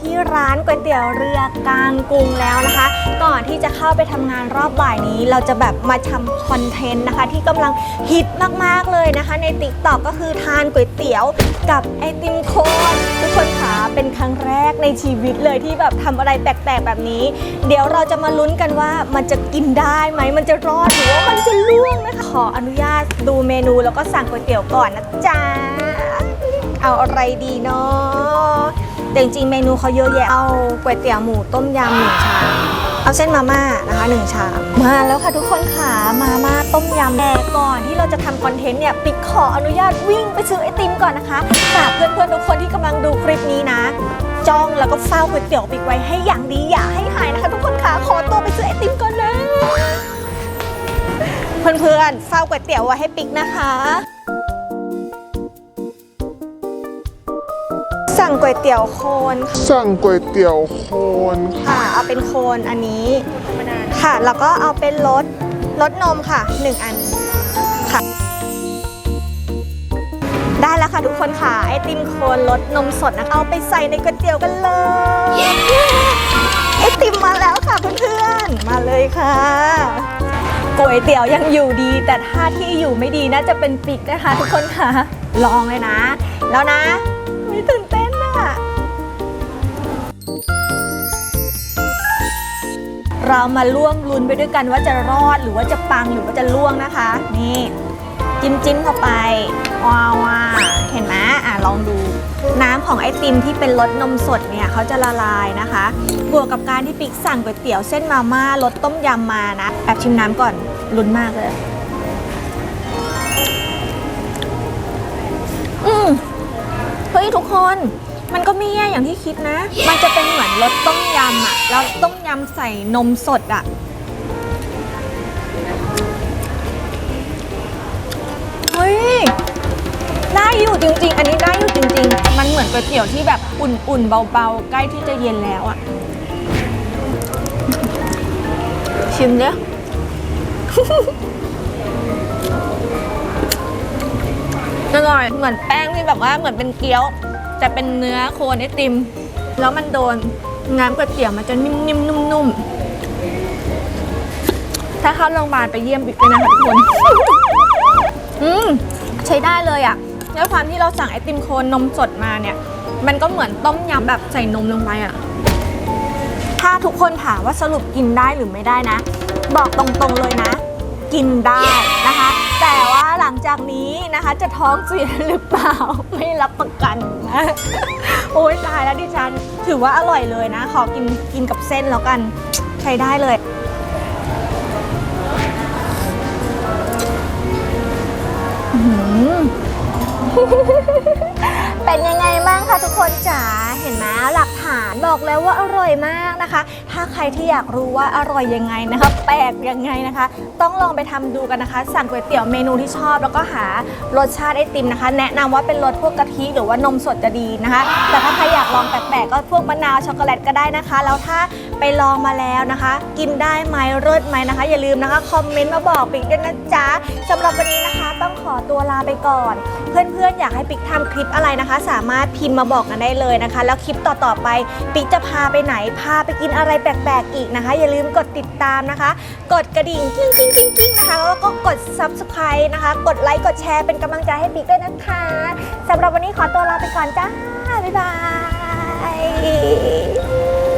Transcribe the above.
ที่ร้านก๋วยเตี๋ยวเรือกลางกรุงแล้วนะคะ ก่อนที่จะเข้าไปทำงานรอบบ่ายนี้ เราจะแบบมาทำคอนเทนต์นะคะ ที่กำลังฮิตมากๆเลยนะคะ ในติ๊กต็อกก็คือทานก๋วยเตี๋ยวกับไอติมโคนทุกคนคะเป็นครั้งแรกในชีวิตเลยที่แบบทำอะไรแปลกๆแบบนี้ เดี๋ยวเราจะมาลุ้นกันว่ามันจะกินได้ไหมมันจะรอดหรือว่ามันจะล่วงนะคะขออนุญาตดูเมนูแล้วก็สั่งก๋วยเตี๋ยวก่อนนะจ๊ะเอาอะไรดีเนาะ แต่จริงๆเมนูเขาเยอะแยะเอาก๋วยเตี๋ยวหมูต้มยำหนึ่งชามเอาเส้นมาม่านะคะหนึ่งชามมาแล้วค่ะทุกคนค่ะมาม่าต้มยำแต่ก่อนที่เราจะทำคอนเทนต์เนี่ยปิ๊กขออนุญาตวิ่งไปซื้อไอติมก่อนนะคะฝากเพื่อนๆทุกคนที่กำลังดูคลิปนี้นะจ้องแล้วก็เฝ้าก๋วยเตี๋ยวปิ๊กไว้ให้อย่างดีอย่าให้หายนะคะ ทุกคนค่ะขอตัวไปซื้อไอติมก่อนนะเพื่อนๆเฝ้าก๋วยเตี๋ยวไว้ให้ปิ๊กนะคะ สั่งก๋วยเตี๋ยวโคนค่ะสั่งก๋วยเตี๋ยวโคนค่ะ เอาเป็นโคนอันนี้ค่ะ แล้วก็เอาเป็นรสรสนมค่ะหนึ่งอันค่ะ ได้แล้วค่ะทุกคนค่ะ ไอติมโคนรสนมสดนะคะเอาไปใส่ในก๋วยเตี๋ยวกันเลย ไอติมมาแล้วค่ะเพื่อนๆ มาเลยค่ะก๋วยเตี๋ยวยังอยู่ดี แต่ถ้าที่อยู่ไม่ดีน่าจะเป็นปิกนะคะ ทุกคนค่ะ ลองเลยนะ แล้วนะไม่ตื่นเต้นอะ เรามาร่วมลุ้นไปด้วยกันว่าจะรอดหรือว่าจะปังหรือว่าจะล่วงนะคะ นี่จิ้มจิ้มเข้าไปว้าวว้าเห็นไหมอะลองดู น้ำของไอติมที่เป็นรสนมสดเนี่ยเขาจะละลายนะคะ บวกกับการที่ปิ๊กสั่งก๋วยเตี๋ยวเส้นมาม่ารสต้มยำมานะแอบชิมน้ำก่อนลุ้นมากเลย อืมเฮ้ยทุกคน มันก็ไม่แย่อย่างที่คิดนะ มันจะเป็นเหมือนรสต้มยำอะแล้วต้มยำใส่นมสดอะเฮ้ย ได้อยู่จริง ๆ อันนี้ได้อยู่จริง ๆ มันเหมือนก๋วยเตี๋ยวที่แบบอุ่น ๆ เบา ๆ ใกล้ที่จะเย็นแล้วอะชิมเนี้ยอร่อย เหมือนแป้งที่แบบว่าเหมือนเป็นเกี๊ยว แต่เป็นเนื้อโคนไอติม แล้วมันโดนน้ำก๋วยเตี๋ยวมันจะนิ่มๆนุ่มๆ ถ้าเข้าโรงพยาบาลไปเยี่ยมบิ๊กเลยนะคะทุกคนอืมใช้ได้เลยอะ่ะด้วยความที่เราสั่งไอติมโคนนมสดมาเนี่ย มันก็เหมือนต้มยำแบบใส่นมลงไปอะ่ะ ถ้าทุกคนถามว่าสรุปกินได้หรือไม่ได้นะ บอกตรงๆเลยนะ กินได้นะ จากนี้นะคะจะท้องเสียหรือเปล่า ไม่รับประกันนะ โอ้ยตายแล้วดิฉัน ถือว่าอร่อยเลยนะ ขอกินกินกับเส้นแล้วกัน ใช้ได้เลยเป็นยังไงบ้างคะทุกคนจ๋า เห็นไหมหลักานบอกแล้วว่าอร่อยมากนะคะ ถ้าใครที่อยากรู้ว่าอร่อยยังไงนะคะ แปลกยังไงนะคะ ต้องลองไปทำดูกันนะคะ สั่งก๋วยเตี๋ยวเมนูที่ชอบ แล้วก็หารสชาติไอติมนะคะ แนะนำว่าเป็นรสพวกกะทิหรือว่านมสดจะดีนะคะ แต่ถ้าใครอยากลองแปลกๆก็พวกมะนาวช็อกโกแลตก็ได้นะคะ แล้วถ้าไปลองมาแล้วนะคะ กินได้ไหมรสไหมนะคะ อย่าลืมนะคะคอมเมนต์มาบอกปิ๊กด้วยนะจ๊ะสำหรับวันนี้นะคะต้อง ตัวลาไปก่อน เพื่อนๆ อยากให้ปิ๊กทำคลิปอะไรนะคะ สามารถพิมพ์มาบอกกันได้เลยนะคะ แล้วคลิปต่อๆไปปิ๊กจะพาไปไหนพาไปกินอะไรแปลกๆอีกนะคะ อย่าลืมกดติดตามนะคะ กดกระดิ่งกิ้งกิ้งกิ้งกิ้งนะคะแล้วก็กด subscribe นะคะ กดไลค์กดแชร์เป็นกำลังใจให้ปิ๊กด้วยนะคะสำหรับวันนี้ขอตัวลาไปก่อนจ้าบ๊ายบาย